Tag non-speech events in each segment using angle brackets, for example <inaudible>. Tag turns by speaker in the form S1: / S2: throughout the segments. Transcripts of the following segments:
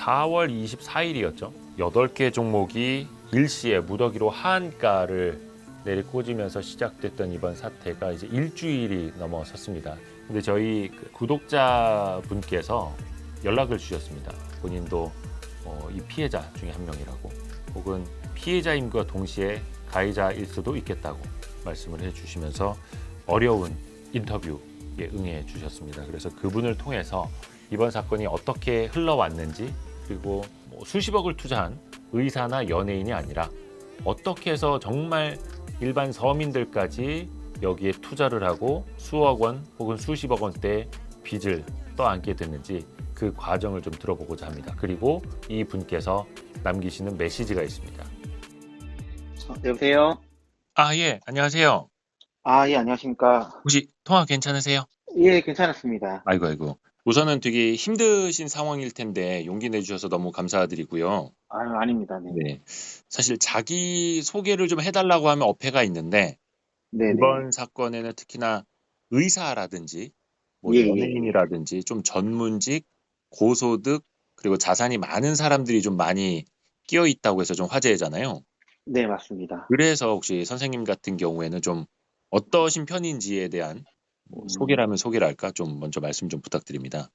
S1: 4월 24일이었죠. 8개 종목이 일시에 무더기로 하한가를 내리꽂으면서 시작됐던 이번 사태가 이제 일주일이 넘어섰습니다. 근데 저희 그 구독자 분께서 연락을 주셨습니다. 본인도 어, 이 피해자 중에 한 명이라고 혹은 피해자임과 동시에 가해자일 수도 있겠다고 말씀을 해주시면서 어려운 인터뷰에 응해 주셨습니다. 그래서 그분을 통해서 이번 사건이 어떻게 흘러왔는지 그리고 뭐 수십억을 투자한 의사나 연예인이 아니라 어떻게 해서 정말 일반 서민들까지 여기에 투자를 하고 수억 원 혹은 수십억 원대 빚을 떠안게 됐는지 그 과정을 좀 들어보고자 합니다. 그리고 이 분께서 남기시는 메시지가 있습니다.
S2: 어, 여보세요?
S1: 아, 예, 안녕하세요.
S2: 아, 예, 안녕하십니까.
S1: 혹시 통화 괜찮으세요?
S2: 예, 괜찮았습니다.
S1: 아이고, 아이고. 우선은 되게 힘드신 상황일 텐데 용기 내주셔서 너무 감사드리고요.
S2: 아유, 아닙니다. 네.
S1: 네. 사실 자기 소개를 좀 해달라고 하면 어폐가 있는데
S2: 네네.
S1: 이번 사건에는 특히나 의사라든지 뭐
S2: 예, 예.
S1: 연예인이라든지 좀 전문직, 고소득 그리고 자산이 많은 사람들이 좀 많이 끼어 있다고 해서 좀 화제잖아요.
S2: 네, 맞습니다.
S1: 그래서 혹시 선생님 같은 경우에는 좀 어떠신 편인지에 대한 뭐
S2: 음.
S1: 소개라면 소개를 할까 좀 먼저 말씀 좀 부탁드립니다.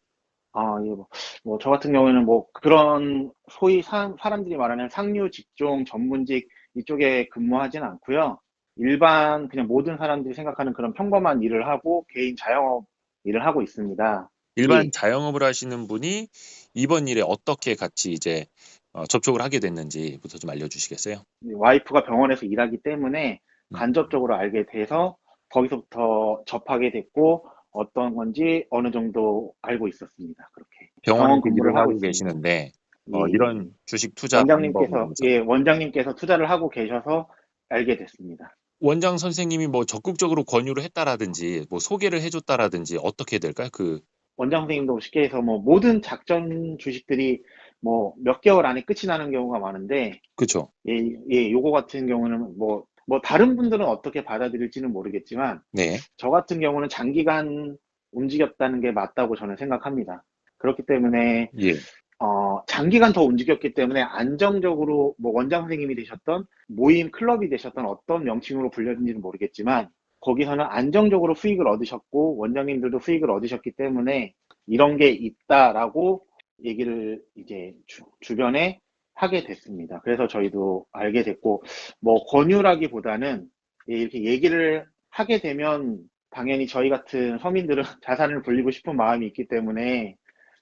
S2: 아, 예, 뭐, 뭐, 저 같은 경우에는 뭐, 그런, 소위 사, 사람들이 말하는 상류 직종, 전문직 이쪽에 근무하진 않고요. 일반, 그냥 모든 사람들이 생각하는 그런 평범한 일을 하고, 개인 자영업 일을 하고 있습니다.
S1: 일반
S2: 예.
S1: 자영업을 하시는 분이 이번 일에 어떻게 같이 이제 어, 접촉을 하게 됐는지부터 좀 알려주시겠어요?
S2: 와이프가 병원에서 일하기 때문에
S1: 음.
S2: 간접적으로 알게 돼서 거기서부터 접하게 됐고, 어떤 건지 어느 정도 알고 있었습니다. 그렇게.
S1: 병원
S2: 근무를 하고 있습니다.
S1: 계시는데 어,
S2: 예.
S1: 이런 주식 투자
S2: 원장님께서 예 원장님께서 투자를 하고 계셔서 알게 됐습니다.
S1: 원장 선생님이 뭐 적극적으로 권유를 했다라든지 뭐 소개를 해줬다라든지 어떻게 될까요? 그
S2: 원장 선생님도 쉽게 해서 뭐 모든 작전 주식들이 뭐 몇 개월 안에 끝이 나는 경우가 많은데
S1: 그쵸?
S2: 예, 예 요거 같은 경우는 뭐 뭐 다른 분들은 어떻게 받아들일지는 모르겠지만
S1: 네.
S2: 저 같은 경우는 장기간 움직였다는 게 맞다고 저는 생각합니다. 그렇기 때문에
S1: 예.
S2: 어, 장기간 더 움직였기 때문에 안정적으로 뭐 원장 선생님이 되셨던 모임 클럽이 되셨던 어떤 명칭으로 불렸는지는 모르겠지만 거기서는 안정적으로 수익을 얻으셨고 원장님들도 수익을 얻으셨기 때문에 이런 게 있다라고 얘기를 이제 주, 변에 하게 됐습니다. 그래서 저희도 알게 됐고 뭐 권유라기보다는 예, 이렇게 얘기를 하게 되면 당연히 저희 같은 서민들은 <laughs> 자산을 불리고 싶은 마음이 있기 때문에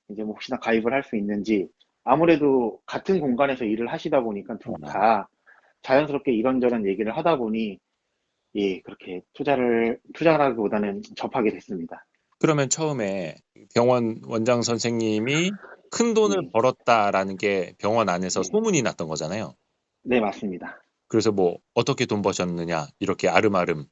S2: 이제 뭐 혹시나 가입을 할 수 있는지 아무래도 같은 공간에서 일을 하시다 보니까 둘다 자연스럽게 이런저런 얘기를 하다 보니 예 그렇게 투자를 투자라기보다는 접하게 됐습니다.
S1: 그러면 처음에 병원 원장 선생님이 큰 돈을
S2: 네.
S1: 벌었다라는 게 병원 안에서
S2: 네.
S1: 소문이 났던 거잖아요.
S2: 네 맞습니다.
S1: 그래서 뭐 어떻게 돈 버셨느냐 이렇게 아름아름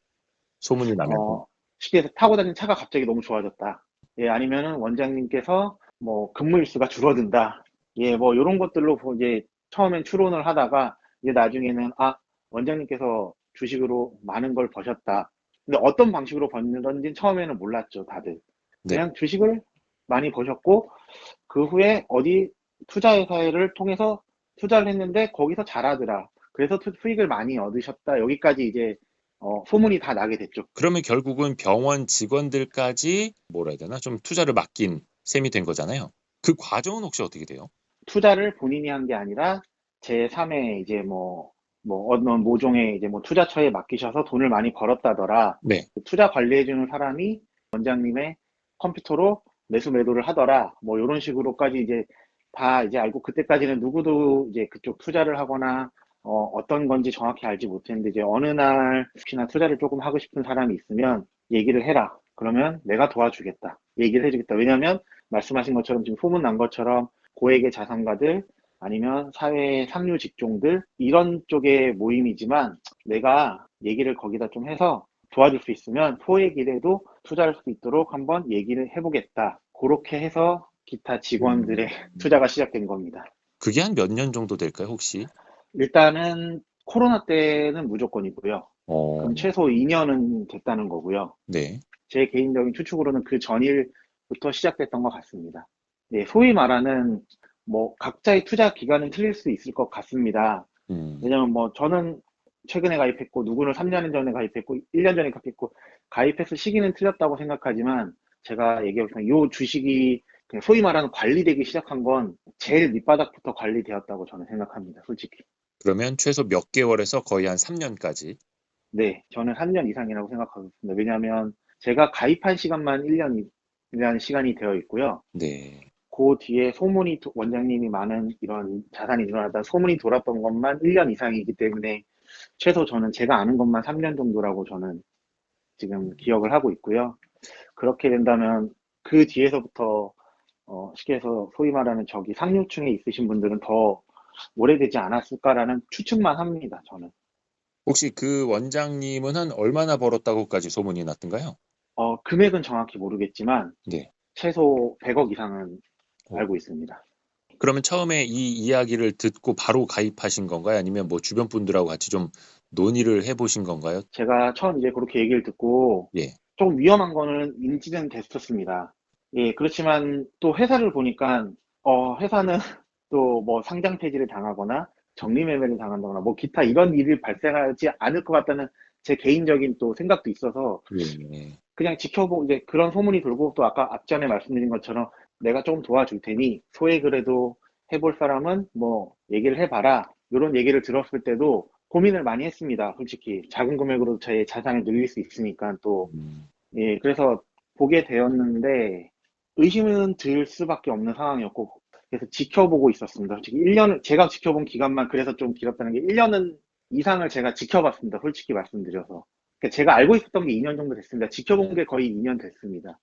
S1: 소문이 나면서
S2: 어, 쉽게 해서 타고 다니는 차가 갑자기 너무 좋아졌다. 예 아니면은 원장님께서 뭐 근무 일수가 줄어든다. 예 뭐 이런 것들로 보- 이제 처음엔 추론을 하다가 이제 나중에는 아 원장님께서 주식으로 많은 걸 버셨다. 근데 어떤 방식으로 버는지는 처음에는 몰랐죠, 다들.
S1: 네.
S2: 그냥 주식을 많이 버셨고, 그 후에 어디 투자회사를 통해서 투자를 했는데 거기서 잘하더라. 그래서 투- 수익을 많이 얻으셨다. 여기까지 이제 어, 소문이 다 나게 됐죠.
S1: 그러면 결국은 병원 직원들까지 뭐라 해야 되나 좀 투자를 맡긴 셈이 된 거잖아요. 그 과정은 혹시 어떻게 돼요?
S2: 투자를 본인이 한 게 아니라 제 3의 이제 뭐, 뭐 어느 모종의 이제 뭐 투자처에 맡기셔서 돈을 많이 벌었다더라.
S1: 네.
S2: 투자 관리해주는 사람이 원장님의 컴퓨터로 매수 매도를 하더라. 뭐 이런 식으로까지 이제 다 이제 알고 그때까지는 누구도 이제 그쪽 투자를 하거나 어, 떤 건지 정확히 알지 못했는데 이제 어느 날 혹시나 투자를 조금 하고 싶은 사람이 있으면 얘기를 해라. 그러면 내가 도와주겠다. 얘기를 해주겠다. 왜냐하면 말씀하신 것처럼 지금 소문 난 것처럼 고액의 자산가들 아니면 사회 상류 직종들 이런 쪽의 모임이지만 내가 얘기를 거기다 좀 해서 도와줄 수 있으면 소액이라도 투자할 수 있도록 한번 얘기를 해보겠다. 그렇게 해서 기타 직원들의 <laughs> 투자가 시작된 겁니다.
S1: 그게 한 몇 년 정도 될까요, 혹시?
S2: 일단은 코로나 때는 무조건이고요.
S1: 어,
S2: 그럼 최소 2년은 됐다는 거고요.
S1: 네.
S2: 제 개인적인 추측으로는 그 전일부터 시작됐던 것 같습니다. 네, 소위 말하는 뭐 각자의 투자 기간은 틀릴 수 있을 것 같습니다.
S1: 음,
S2: 왜냐면 뭐 저는 최근에 가입했고 누구는 3년 전에 가입했고 1년 전에 가입했고 가입했을 시기는 틀렸다고 생각하지만 제가 얘기하기로는 이 주식이 소위 말하는 관리되기 시작한 건 제일 밑바닥부터 관리되었다고 저는 생각합니다. 솔직히.
S1: 그러면 최소 몇 개월에서 거의 한 3년까지.
S2: 네, 저는 3년 이상이라고 생각하고 있습니다. 왜냐하면 제가 가입한 시간만 1년이라는 시간이 되어 있고요.
S1: 네.
S2: 그 뒤에 소문이 도- 원장님이 많은 이런 자산이 늘어나다 소문이 돌았던 것만 1년 이상이기 때문에 최소 저는 제가 아는 것만 3년 정도라고 저는 지금 기억을 하고 있고요. 그렇게 된다면 그 뒤에서부터 어, 쉽게 해서 소위 말하는 저기 상류층에 있으신 분들은 더 오래되지 않았을까라는 추측만 합니다. 저는.
S1: 혹시 그 원장님은 한 얼마나 벌었다고까지 소문이 났던가요?
S2: 어, 금액은 정확히 모르겠지만
S1: 네.
S2: 최소 100억 이상은
S1: 오.
S2: 알고 있습니다.
S1: 그러면 처음에 이 이야기를 듣고 바로 가입하신 건가요? 아니면 뭐 주변 분들하고 같이 좀 논의를 해보신 건가요?
S2: 제가 처음 이제 그렇게 얘기를 듣고
S1: 예.
S2: 좀 위험한 거는 인지는 됐었습니다. 예, 그렇지만 또 회사를 보니까 어, 회사는 <laughs> 또 뭐 상장 폐지를 당하거나 정리 매매를 당한다거나 뭐 기타 이런 일이 발생하지 않을 것 같다는 제 개인적인 또 생각도 있어서
S1: 예.
S2: 그냥 지켜보고 이제 그런 소문이 돌고 또 아까 앞전에 말씀드린 것처럼 내가 좀 도와줄 테니 소액이라도 해볼 사람은 뭐 얘기를 해봐라 이런 얘기를 들었을 때도 고민을 많이 했습니다. 솔직히 작은 금액으로 제 자산을 늘릴 수 있으니까 또
S1: 음,
S2: 예, 그래서 보게 되었는데 의심은 들 수밖에 없는 상황이었고 그래서 지켜보고 있었습니다. 솔직히 1년을 제가 지켜본 기간만 그래서 좀 길었다는 게 1년은 이상을 제가 지켜봤습니다. 솔직히 말씀드려서. 그러니까 제가 알고 있었던 게 2년 정도 됐습니다. 지켜본 게 거의 2년 됐습니다.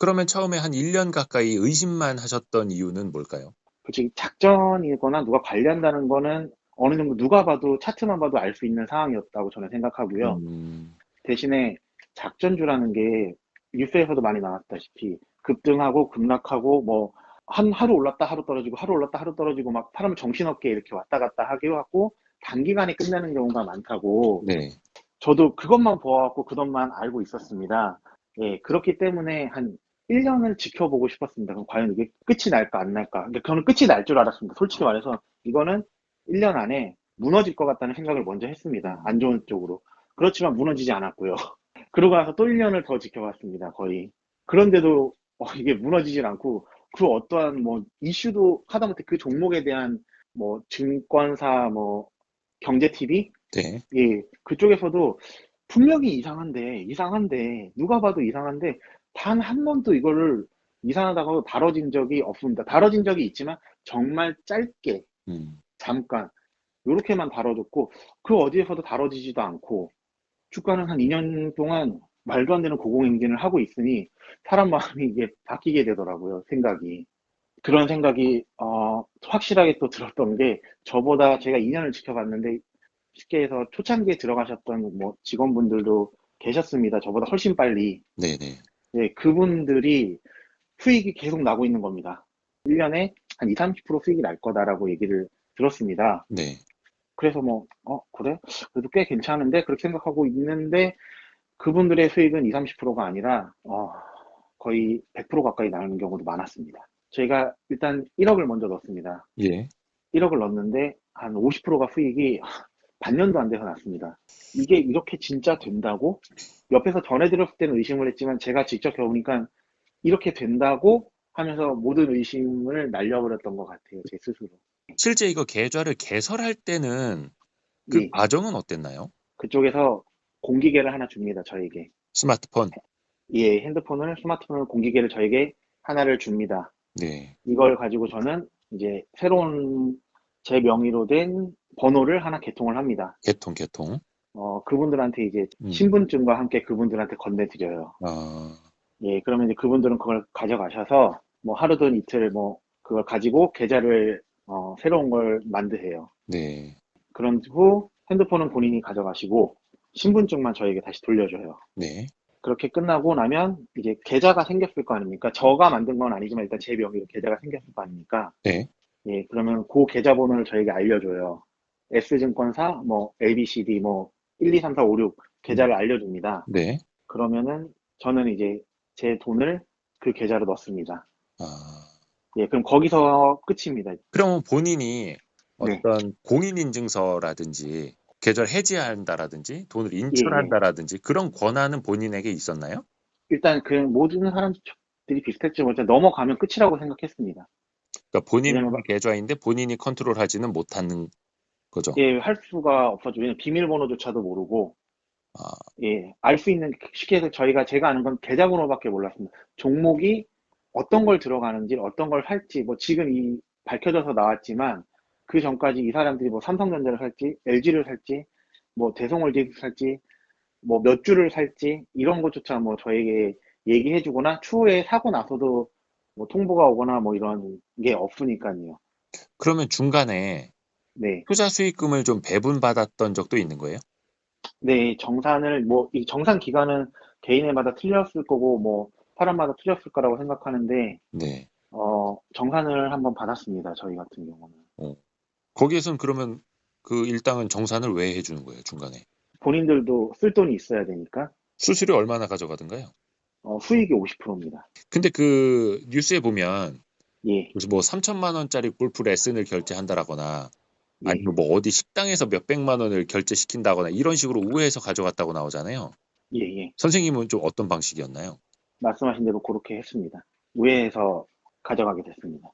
S1: 그러면 처음에 한 1년 가까이 의심만 하셨던 이유는 뭘까요?
S2: 솔직히 작전이거나 누가 관리한다는 거는 어느 정도 누가 봐도 차트만 봐도 알 수 있는 상황이었다고 저는 생각하고요.
S1: 음,
S2: 대신에 작전주라는 게 뉴스에서도 많이 나왔다시피 급등하고 급락하고 뭐 한 하루 올랐다 하루 떨어지고 하루 올랐다 하루 떨어지고 막 사람 정신없게 이렇게 왔다 갔다 하기도 하고 단기간에 끝나는 경우가 많다고
S1: 네.
S2: 저도 그것만 보아갖고 그것만 알고 있었습니다. 예, 그렇기 때문에 한 1년을 지켜보고 싶었습니다. 그럼 과연 이게 끝이 날까 안 날까? 근데 저는 끝이 날 줄 알았습니다. 솔직히 말해서 이거는 1년 안에 무너질 것 같다는 생각을 먼저 했습니다. 안 좋은 쪽으로. 그렇지만 무너지지 않았고요. <laughs> 그러고 나서 또 1년을 더 지켜봤습니다. 거의. 그런데도 어, 이게 무너지질 않고 그 어떠한 뭐 이슈도 하다못해 그 종목에 대한 뭐 증권사 뭐 경제 TV
S1: 네.
S2: 예, 그쪽에서도 분명히 이상한데, 이상한데, 누가 봐도 이상한데, 단 한 번도 이거를 이상하다고 다뤄진 적이 없습니다. 다뤄진 적이 있지만, 정말 짧게,
S1: 음,
S2: 잠깐, 요렇게만 다뤄졌고, 그 어디에서도 다뤄지지도 않고, 주가는 한 2년 동안 말도 안 되는 고공행진을 하고 있으니, 사람 마음이 이게 바뀌게 되더라고요, 생각이. 그런 생각이, 어, 확실하게 또 들었던 게, 저보다 제가 2년을 지켜봤는데, 쉽게 해서 초창기에 들어가셨던 뭐 직원분들도 계셨습니다. 저보다 훨씬 빨리.
S1: 네네.
S2: 예, 그분들이 수익이 계속 나고 있는 겁니다. 1년에 한 2, 30% 수익이 날 거다라고 얘기를 들었습니다.
S1: 네.
S2: 그래서 뭐, 어, 그래? 그래도 꽤 괜찮은데? 그렇게 생각하고 있는데, 그분들의 수익은 20, 30%가 아니라, 어, 거의 100% 가까이 나는 경우도 많았습니다. 저희가 일단 1억을 먼저 넣었습니다.
S1: 예.
S2: 1억을 넣었는데, 한 50%가 수익이 반년도 안 돼서 났습니다. 이게 이렇게 진짜 된다고? 옆에서 전해 들었을 때는 의심을 했지만 제가 직접 겪으니까 이렇게 된다고 하면서 모든 의심을 날려버렸던 것 같아요. 제 스스로.
S1: 실제 이거 계좌를 개설할 때는 그
S2: 예,
S1: 과정은 어땠나요?
S2: 그쪽에서 공기계를 하나 줍니다. 저에게.
S1: 스마트폰.
S2: 예, 핸드폰을 스마트폰을 공기계를 저에게 하나를 줍니다.
S1: 네.
S2: 이걸 가지고 저는 이제 새로운 제 명의로 된 번호를 하나 개통을 합니다.
S1: 개통, 개통.
S2: 어, 그분들한테 이제
S1: 음.
S2: 신분증과 함께 그분들한테 건네드려요.
S1: 아,
S2: 예, 그러면 이제 그분들은 그걸 가져가셔서 뭐 하루든 이틀 뭐 그걸 가지고 계좌를 어, 새로운 걸 만드세요.
S1: 네.
S2: 그런 후 핸드폰은 본인이 가져가시고 신분증만 저에게 다시 돌려줘요.
S1: 네.
S2: 그렇게 끝나고 나면 이제 계좌가 생겼을 거 아닙니까? 저가 만든 건 아니지만 일단 제 명의로 계좌가 생겼을 거 아닙니까?
S1: 네.
S2: 예, 그러면 그 계좌번호를 저에게 알려줘요. S증권사 뭐 ABCD 뭐 1, 2, 3, 4, 5, 6 계좌를 알려줍니다.
S1: 네.
S2: 그러면은 저는 이제 제 돈을 그 계좌로 넣습니다.
S1: 아,
S2: 예, 그럼 거기서 끝입니다.
S1: 그러면 본인이
S2: 네.
S1: 어떤 공인인증서라든지 계좌를 해지한다라든지 돈을 인출한다라든지 그런 권한은 본인에게 있었나요?
S2: 일단 그 모든 사람들이 비슷했지 뭐 넘어가면 끝이라고 생각했습니다.
S1: 그러니까 본인
S2: 왜냐면-
S1: 계좌인데 본인이 컨트롤하지는 못하는 거죠.
S2: 예, 할 수가 없었죠. 왜냐면 비밀번호조차도 모르고
S1: 아,
S2: 예, 알 수 있는 쉽게 해서 저희가 제가 아는 건 계좌번호밖에 몰랐습니다. 종목이 어떤 걸 들어가는지, 어떤 걸 살지, 뭐 지금 이 밝혀져서 나왔지만 그 전까지 이 사람들이 뭐 삼성전자를 살지, LG를 살지, 뭐 대성월드를 살지, 뭐 몇 주를 살지 이런 것조차 뭐 저에게 얘기해주거나 추후에 사고 나서도 뭐 통보가 오거나 뭐 이런 게 없으니까요.
S1: 그러면 중간에
S2: 네,
S1: 투자 수익금을 좀 배분받았던 적도 있는 거예요?
S2: 네 정산을 뭐 이 정산 기간은 개인마다 틀렸을 거고 뭐 사람마다 틀렸을 거라고 생각하는데
S1: 네.
S2: 어, 정산을 한번 받았습니다. 저희 같은 경우는.
S1: 거기에선 그러면 그 일당은 정산을 왜 해주는 거예요, 중간에?
S2: 본인들도 쓸 돈이 있어야 되니까,
S1: 수수료 얼마나 가져가던가요?
S2: 어, 수익이 50%입니다.
S1: 근데 그 뉴스에 보면
S2: 예,
S1: 무슨 뭐 3천만 원짜리 골프 레슨을 결제한다라거나
S2: 예,
S1: 아니면 뭐 어디 식당에서 몇 백만 원을 결제시킨다거나 이런 식으로 우회해서 가져갔다고 나오잖아요.
S2: 예, 예.
S1: 선생님은 좀 어떤 방식이었나요?
S2: 말씀하신 대로 그렇게 했습니다. 우회해서 가져가게 됐습니다.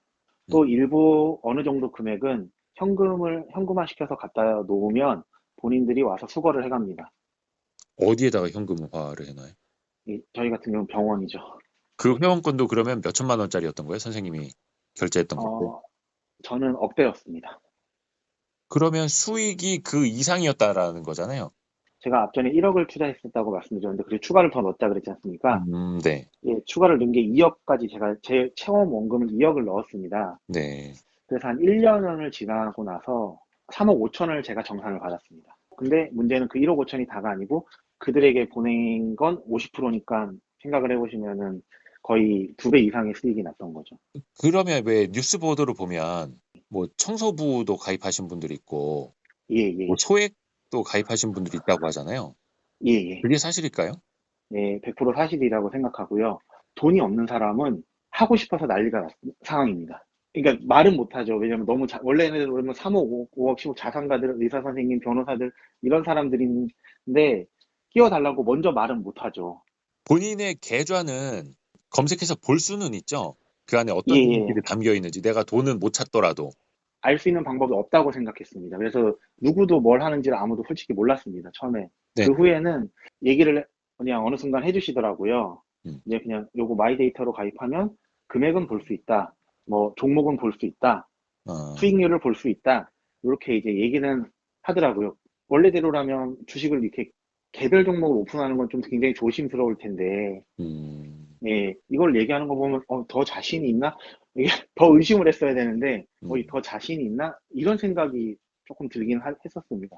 S2: 또 일부 어느 정도 금액은 현금을, 현금화 시켜서 갖다 놓으면 본인들이 와서 수거를 해갑니다.
S1: 어디에다가 현금화를 해놔요?
S2: 예, 저희 같은 경우 는 병원이죠.
S1: 그 회원권도 그러면 몇 천만 원짜리였던 거예요? 선생님이 결제했던 것도?
S2: 어, 저는 억대였습니다.
S1: 그러면 수익이 그 이상이었다라는 거잖아요.
S2: 제가 앞전에 1억을 투자했었다고 말씀드렸는데, 그리고 추가를 더 넣었다 그랬지 않습니까?
S1: 음, 네,
S2: 예, 추가를 넣은 게 2억까지 제가 제 체험 원금을 2억을 넣었습니다.
S1: 네.
S2: 그래서 한 1년을 지나고 나서 3억 5천을 제가 정산을 받았습니다. 근데 문제는 그 1억 5천이 다가 아니고 그들에게 보낸 건 50%니까 생각을 해보시면은 거의 두 배 이상의 수익이 났던 거죠.
S1: 그러면 왜 뉴스 보도를 보면 뭐 청소부도 가입하신 분들이 있고
S2: 예, 예,
S1: 뭐 소액도 가입하신 분들이 있다고 하잖아요.
S2: 예, 예.
S1: 그게 사실일까요?
S2: 예, 100% 사실이라고 생각하고요. 돈이 없는 사람은 하고 싶어서 난리가 났 상황입니다. 그러니까 말은 못하죠. 왜냐면 너무 자- 원래는 그러면 3억, 5억, 10억 자산가들, 의사 선생님, 변호사들 이런 사람들인데 끼워달라고 먼저 말은 못하죠.
S1: 본인의 계좌는 검색해서 볼 수는 있죠. 그 안에 어떤
S2: 예, 예.
S1: 담겨 있는지 내가 돈은 못 찾더라도
S2: 알 수 있는 방법이 없다고 생각했습니다. 그래서 누구도 뭘 하는지를 아무도 솔직히 몰랐습니다. 처음에.
S1: 네.
S2: 그 후에는 얘기를 그냥 어느 순간 해주시더라고요.
S1: 음.
S2: 이제 그냥 요거 마이데이터로 가입하면 금액은 볼 수 있다. 뭐 종목은 볼 수 있다.
S1: 어,
S2: 수익률을 볼 수 있다. 이렇게 이제 얘기는 하더라고요. 원래대로라면 주식을 이렇게 개별 종목을 오픈하는 건 좀 굉장히 조심스러울 텐데,
S1: 음,
S2: 예, 이걸 얘기하는 거 보면, 어, 더 자신이 있나? 이게 <laughs> 더 의심을 했어야 되는데, 어,
S1: 음.
S2: 더 자신이 있나? 이런 생각이 조금 들긴 하- 했었습니다.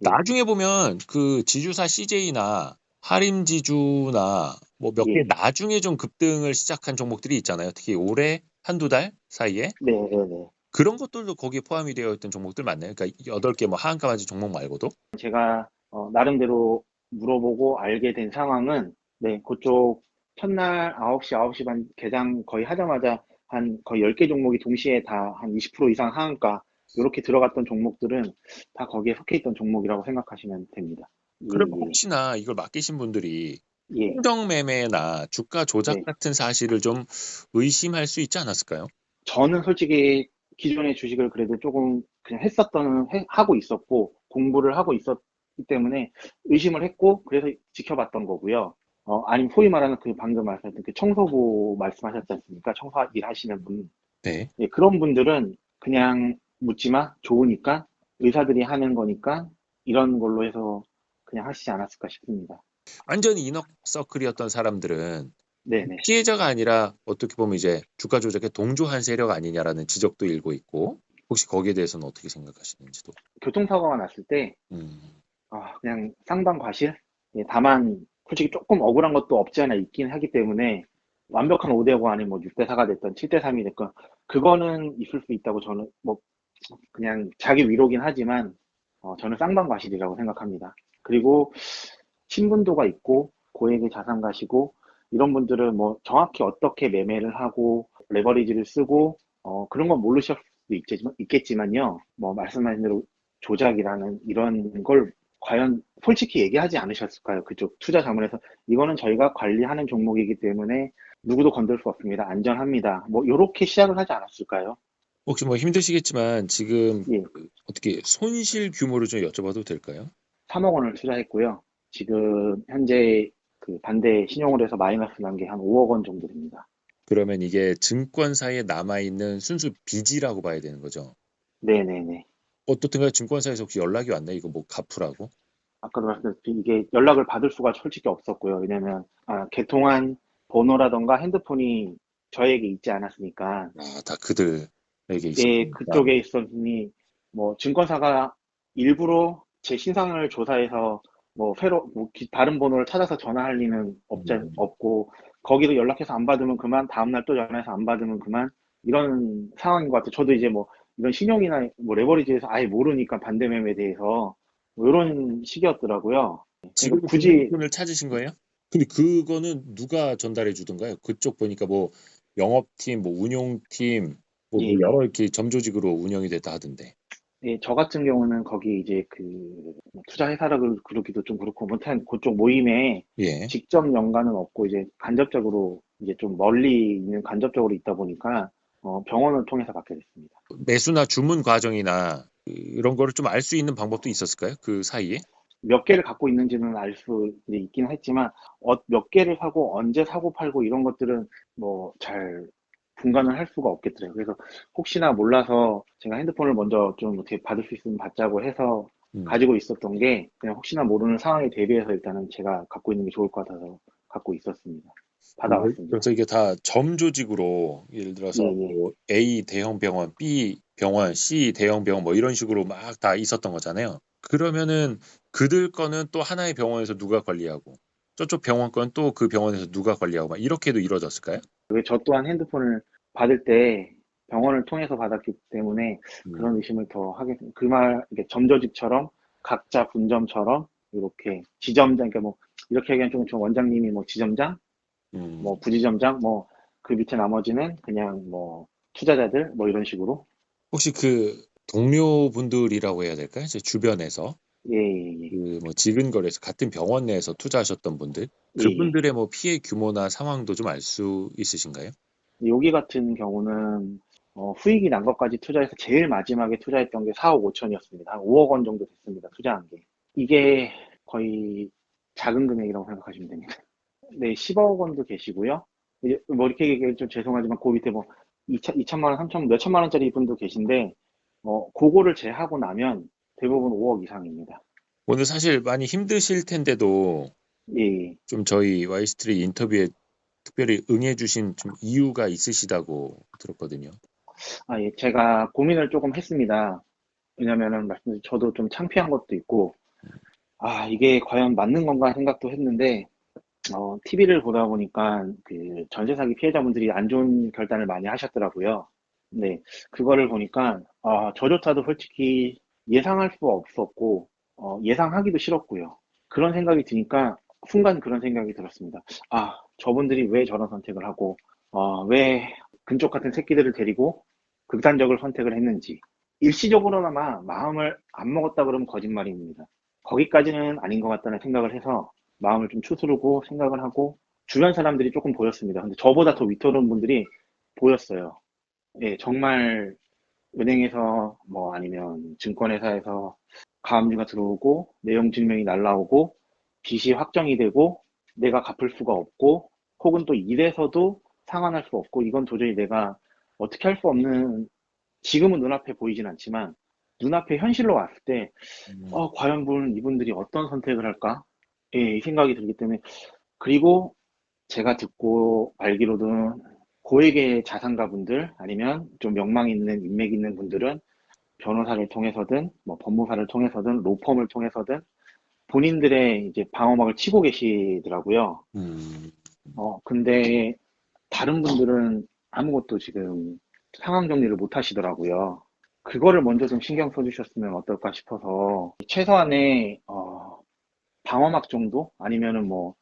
S1: 나중에 보면 그 지주사 CJ나 하림지주나 뭐 몇 개
S2: 예.
S1: 나중에 좀 급등을 시작한 종목들이 있잖아요. 특히 올해 한두 달 사이에
S2: 네, 네, 네.
S1: 그런 것들도 거기에 포함이 되어 있던 종목들 맞나요? 그러니까 여덟 개 뭐 하한가 바지 종목 말고도?
S2: 제가 어, 나름대로 물어보고 알게 된 상황은 네, 그쪽 첫날 9시, 9시 반 개장 거의 하자마자 한 거의 10개 종목이 동시에 다 한 20% 이상 하한가 이렇게 들어갔던 종목들은 다 거기에 속해 있던 종목이라고 생각하시면 됩니다. 예,
S1: 그러면
S2: 예,
S1: 혹시나 이걸 맡기신 분들이
S2: 예.
S1: 흥정 매매나 주가 조작
S2: 네.
S1: 같은 사실을 좀 의심할 수 있지 않았을까요?
S2: 저는 솔직히 기존의 주식을 그래도 조금 그냥 했었던, 해- 하고 있었고, 공부를 하고 있었기 때문에 의심을 했고, 그래서 지켜봤던 거고요. 어, 아니면 소위 말하는 그 방금 말씀하셨던 그 청소부 말씀하셨지 않습니까? 청소 일 하시는 분.
S1: 네.
S2: 예, 그런 분들은 그냥 묻지 마. 좋으니까. 의사들이 하는 거니까. 이런 걸로 해서 그냥 하시지 않았을까 싶습니다.
S1: 완전히 인어서클이었던 사람들은
S2: 네네.
S1: 피해자가 아니라 어떻게 보면 이제 주가 조작에 동조한 세력 아니냐라는 지적도 일고 있고 혹시 거기에 대해서는 어떻게 생각하시는지도.
S2: 교통사고가 났을 때,
S1: 음,
S2: 아, 그냥 상반과실? 예, 다만, 솔직히 조금 억울한 것도 없지 않아 있긴 하기 때문에, 완벽한 5대5 아니면 뭐 6대4가 됐던 7대3이 됐건, 그거는 있을 수 있다고 저는, 뭐, 그냥 자기 위로긴 하지만, 어, 저는 쌍방과실이라고 생각합니다. 그리고, 신분도가 있고, 고액의 자산 가시고, 이런 분들은 뭐, 정확히 어떻게 매매를 하고, 레버리지를 쓰고 어, 그런 건 모르실 수도 있겠지만, 있겠지만요. 뭐 말씀하신 대로 조작이라는 이런 걸 과연 솔직히 얘기하지 않으셨을까요? 그쪽 투자 자문에서 이거는 저희가 관리하는 종목이기 때문에 누구도 건들 수 없습니다. 안전합니다. 뭐 이렇게 시작을 하지 않았을까요?
S1: 혹시 뭐 힘드시겠지만 지금
S2: 예.
S1: 그 어떻게 손실 규모를 좀 여쭤봐도 될까요?
S2: 3억 원을 투자했고요. 지금 현재 그 반대 신용을 해서 마이너스 난 게 한 5억 원 정도 됩니다.
S1: 그러면 이게 증권사에 남아 있는 순수 빚이라고 봐야 되는 거죠.
S2: 네네네.
S1: 어떻든가 증권사에서 혹시 연락이 왔나요? 이거 뭐 갚으라고?
S2: 아까도 말씀드렸듯이 이게 연락을 받을 수가 솔직히 없었고요. 왜냐면 아, 개통한 번호라던가 핸드폰이 저에게 있지 않았으니까
S1: 아, 다 그들에게
S2: 예,
S1: 있었으니까.
S2: 그쪽에 있었으니 뭐 증권사가 일부러 제 신상을 조사해서 뭐 새로 뭐 기- 다른 번호를 찾아서 전화할 리는 없자,
S1: 음.
S2: 없고 거기도 연락해서 안 받으면 그만 다음날 또 전화해서 안 받으면 그만 이런 상황인 것 같아요. 저도 이제 뭐 이런 신용이나 뭐 레버리지에서 아예 모르니까 반대 매매에 대해서 뭐 이런 식이었더라고요.
S1: 지금
S2: 굳이-
S1: 굳이 을 찾으신 거예요? 근데 그거는 누가 전달해 주던가요? 그쪽 보니까 뭐 영업팀, 뭐 운용팀, 뭐
S2: 예.
S1: 여러 이렇게 점조직으로 운영이 됐다 하던데.
S2: 예, 저 같은 경우는 거기 이제 그 투자 회사를 그러기도 좀 그렇고 못한 그쪽 모임에
S1: 예.
S2: 직접 연관은 없고 이제 간접적으로 이제 좀 멀리 있는 간접적으로 있다 보니까 어, 병원을 통해서 받게 됐습니다.
S1: 매수나 주문 과정이나 이런 거를 좀 알 수 있는 방법도 있었을까요? 그 사이에?
S2: 몇 개를 갖고 있는지는 알 수 있긴 했지만 어, 몇 개를 사고 언제 사고 팔고 이런 것들은 뭐 잘 분간을 할 수가 없겠더라고요. 그래서 혹시나 몰라서 제가 핸드폰을 먼저 좀 어떻게 받을 수 있으면 받자고 해서
S1: 음.
S2: 가지고 있었던 게 그냥 혹시나 모르는 상황에 대비해서 일단은 제가 갖고 있는 게 좋을 것 같아서 갖고 있었습니다. 받아왔습니다.
S1: 그래서 이게 다 점 조직으로 예를 들어서
S2: 예, 예.
S1: 뭐 A 대형 병원, B 병원, C 대형 병원 뭐 이런 식으로 막 다 있었던 거잖아요. 그러면은 그들 거는 또 하나의 병원에서 누가 관리하고 저쪽 병원 건 또 그 병원에서 누가 관리하고 막 이렇게도 이루어졌을까요?
S2: 왜저 또한 핸드폰을 받을 때 병원을 통해서 받았기 때문에
S1: 음.
S2: 그런 의심을 더 하게 그말 이게 점조직처럼 각자 분점처럼 이렇게 지점장 그러니까 뭐 이렇게 얘기하면 좀, 좀 원장님이 뭐 지점장
S1: 음.
S2: 뭐 부지점장 뭐 그 밑에 나머지는 그냥 뭐 투자자들 뭐 이런 식으로
S1: 혹시 그 동료분들이라고 해야 될까요? 제 주변에서
S2: 예 예 예
S1: 그뭐 지근거리에서 같은 병원 내에서 투자하셨던 분들 그분들의 뭐 피해 규모나 상황도 좀 알 수 있으신가요?
S2: 여기 같은 경우는 어, 수익이 난 것까지 투자해서 제일 마지막에 투자했던 게 4억 5천이었습니다. 한 5억 원 정도 됐습니다. 투자한 게. 이게 거의 작은 금액이라고 생각하시면 됩니다. 네, 10억 원도 계시고요. 이제 뭐 이렇게 얘기하기 좀 죄송하지만 그 밑에 뭐 2천, 2천만 원, 3천, 몇 천만 원짜리 분도 계신데 어, 그거를 제하고 나면 대부분 5억 이상입니다.
S1: 오늘 사실 많이 힘드실 텐데도
S2: 예, 예.
S1: 좀 저희 와이스트리 인터뷰에 특별히 응해주신 좀 이유가 있으시다고 들었거든요.
S2: 아, 예, 제가 고민을 조금 했습니다. 왜냐면은 말씀드린 저도 좀 창피한 것도 있고, 아, 이게 과연 맞는 건가 생각도 했는데, 어, TV를 보다 보니까 그 전세 사기 피해자분들이 안 좋은 결단을 많이 하셨더라고요. 네, 그거를 보니까, 아, 저조차도 솔직히 예상할 수가 없었고, 어, 예상하기도 싫었고요. 그런 생각이 드니까 순간 그런 생각이 들었습니다. 아, 저분들이 왜 저런 선택을 하고, 어, 왜 근쪽 같은 새끼들을 데리고 극단적으로 선택을 했는지 일시적으로나마 마음을 안 먹었다 그러면 거짓말입니다. 거기까지는 아닌 것 같다는 생각을 해서 마음을 좀 추스르고 생각을 하고 주변 사람들이 조금 보였습니다. 근데 저보다 더 위태로운 분들이 보였어요. 예, 정말 은행에서 뭐 아니면 증권회사에서 가압류가 들어오고 내용 증명이 날라오고 빚이 확정이 되고 내가 갚을 수가 없고 혹은 또 이래서도 상환할 수 없고 이건 도저히 내가 어떻게 할 수 없는 지금은 눈앞에 보이진 않지만 눈앞에 현실로 왔을 때 어, 과연 분 이분들이 어떤 선택을 할까? 예, 이 생각이 들기 때문에 그리고 제가 듣고 알기로는 고액의 자산가분들 아니면 좀 명망 있는 인맥 있는 분들은 변호사를 통해서든 뭐 법무사를 통해서든 로펌을 통해서든 본인들의 이제 방어막을 치고 계시더라고요.
S1: 음,
S2: 어, 근데 다른 분들은 아무것도 지금 상황 정리를 못 하시더라고요. 그거를 먼저 좀 신경 써주셨으면 어떨까 싶어서 최소한의 어, 방어막 정도 아니면은 뭐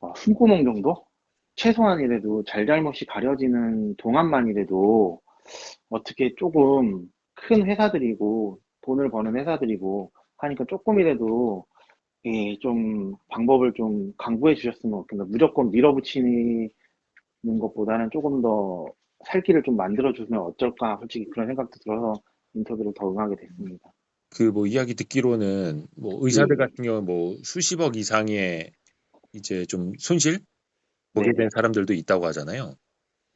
S2: 어, 숨구멍 정도 최소한이라도 잘잘못이 가려지는 동안만이라도 어떻게 조금 큰 회사들이고 돈을 버는 회사들이고 하니까 조금이라도 예, 좀 방법을 좀 강구해 주셨으면 좋겠다. 무조건 밀어붙이는 것보다는 조금 더 살기를 좀 만들어 주면 어쩔까 솔직히 그런 생각도 들어서 인터뷰를 더 응하게 됐습니다.
S1: 그 뭐 이야기 듣기로는 뭐 의사들
S2: 네.
S1: 같은 경우는 뭐 수십억 이상의 이제 좀 손실 보게
S2: 네네.
S1: 된 사람들도 있다고 하잖아요.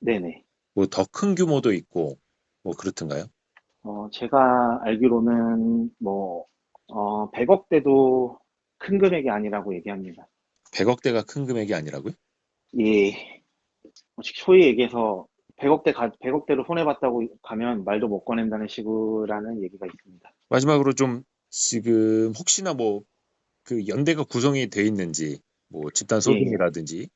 S2: 네네.
S1: 뭐 더 큰 규모도 있고 뭐 그렇던가요?
S2: 어, 제가 알기로는 뭐 어, 100억대도 큰 금액이 아니라고 얘기합니다.
S1: 100억대가 큰 금액이 아니라고요?
S2: 예. 뭐 소위 얘기해서 100억대 가, 100억대로 손해봤다고 가면 말도 못 꺼낸다는 식으라는 얘기가 있습니다.
S1: 마지막으로 좀 지금 혹시나 뭐 그 연대가 구성이 돼 있는지 뭐 집단 소송이라든지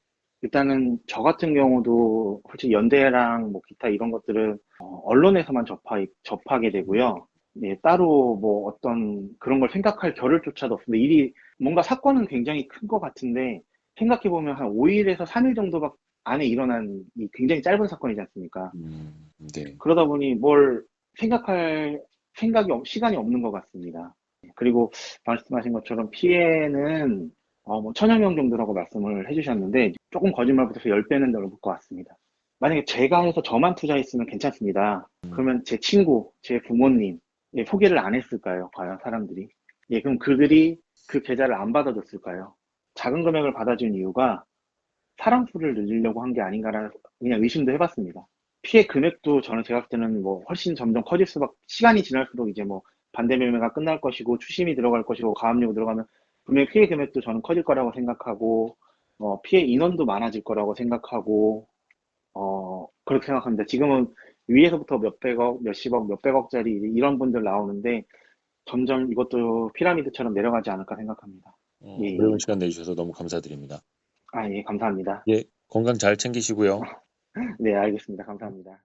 S2: 일단은 저 같은 경우도 솔직히 연대랑 뭐 기타 이런 것들은 어, 언론에서만 접하, 접하게 되고요. 예, 따로 뭐 어떤 그런 걸 생각할 겨를조차도 없습니다. 일이 뭔가 사건은 굉장히 큰 것 같은데 생각해 보면 한 5일에서 3일 정도 안에 일어난 이 굉장히 짧은 사건이지 않습니까?
S1: 음, 네.
S2: 그러다 보니 뭘 생각할 생각이 없- 시간이 없는 것 같습니다. 그리고 말씀하신 것처럼 피해는 어, 뭐 천여 명 정도라고 말씀을 해주셨는데 조금 거짓말부터 10배는 넘을 것 같습니다. 만약에 제가 해서 저만 투자했으면 괜찮습니다. 그러면 제 친구, 제 부모님 예, 소개를 안 했을까요? 과연 사람들이? 예, 그럼 그들이 그 계좌를 안 받아줬을까요? 작은 금액을 받아준 이유가 수를 늘리려고 한 게 아닌가라는 그냥 의심도 해봤습니다. 피해 금액도 저는 제가 봤을 때는 뭐 훨씬 점점 커질 수밖 시간이 지날수록 이제 뭐 반대 매매가 끝날 것이고 추심이 들어갈 것이고 가압류 들어가면 분명히 피해 금액도 저는 커질 거라고 생각하고 어, 피해 인원도 많아질 거라고 생각하고 어, 그렇게 생각합니다. 지금은 위에서부터 몇백억, 몇십억, 몇백억짜리 이런 분들 나오는데 점점 이것도 피라미드처럼 내려가지 않을까 생각합니다.
S1: 어,
S2: 예.
S1: 어려운 시간 내주셔서 너무 감사드립니다.
S2: 아, 예, 감사합니다.
S1: 예, 건강 잘 챙기시고요.
S2: 네, 알겠습니다. 감사합니다.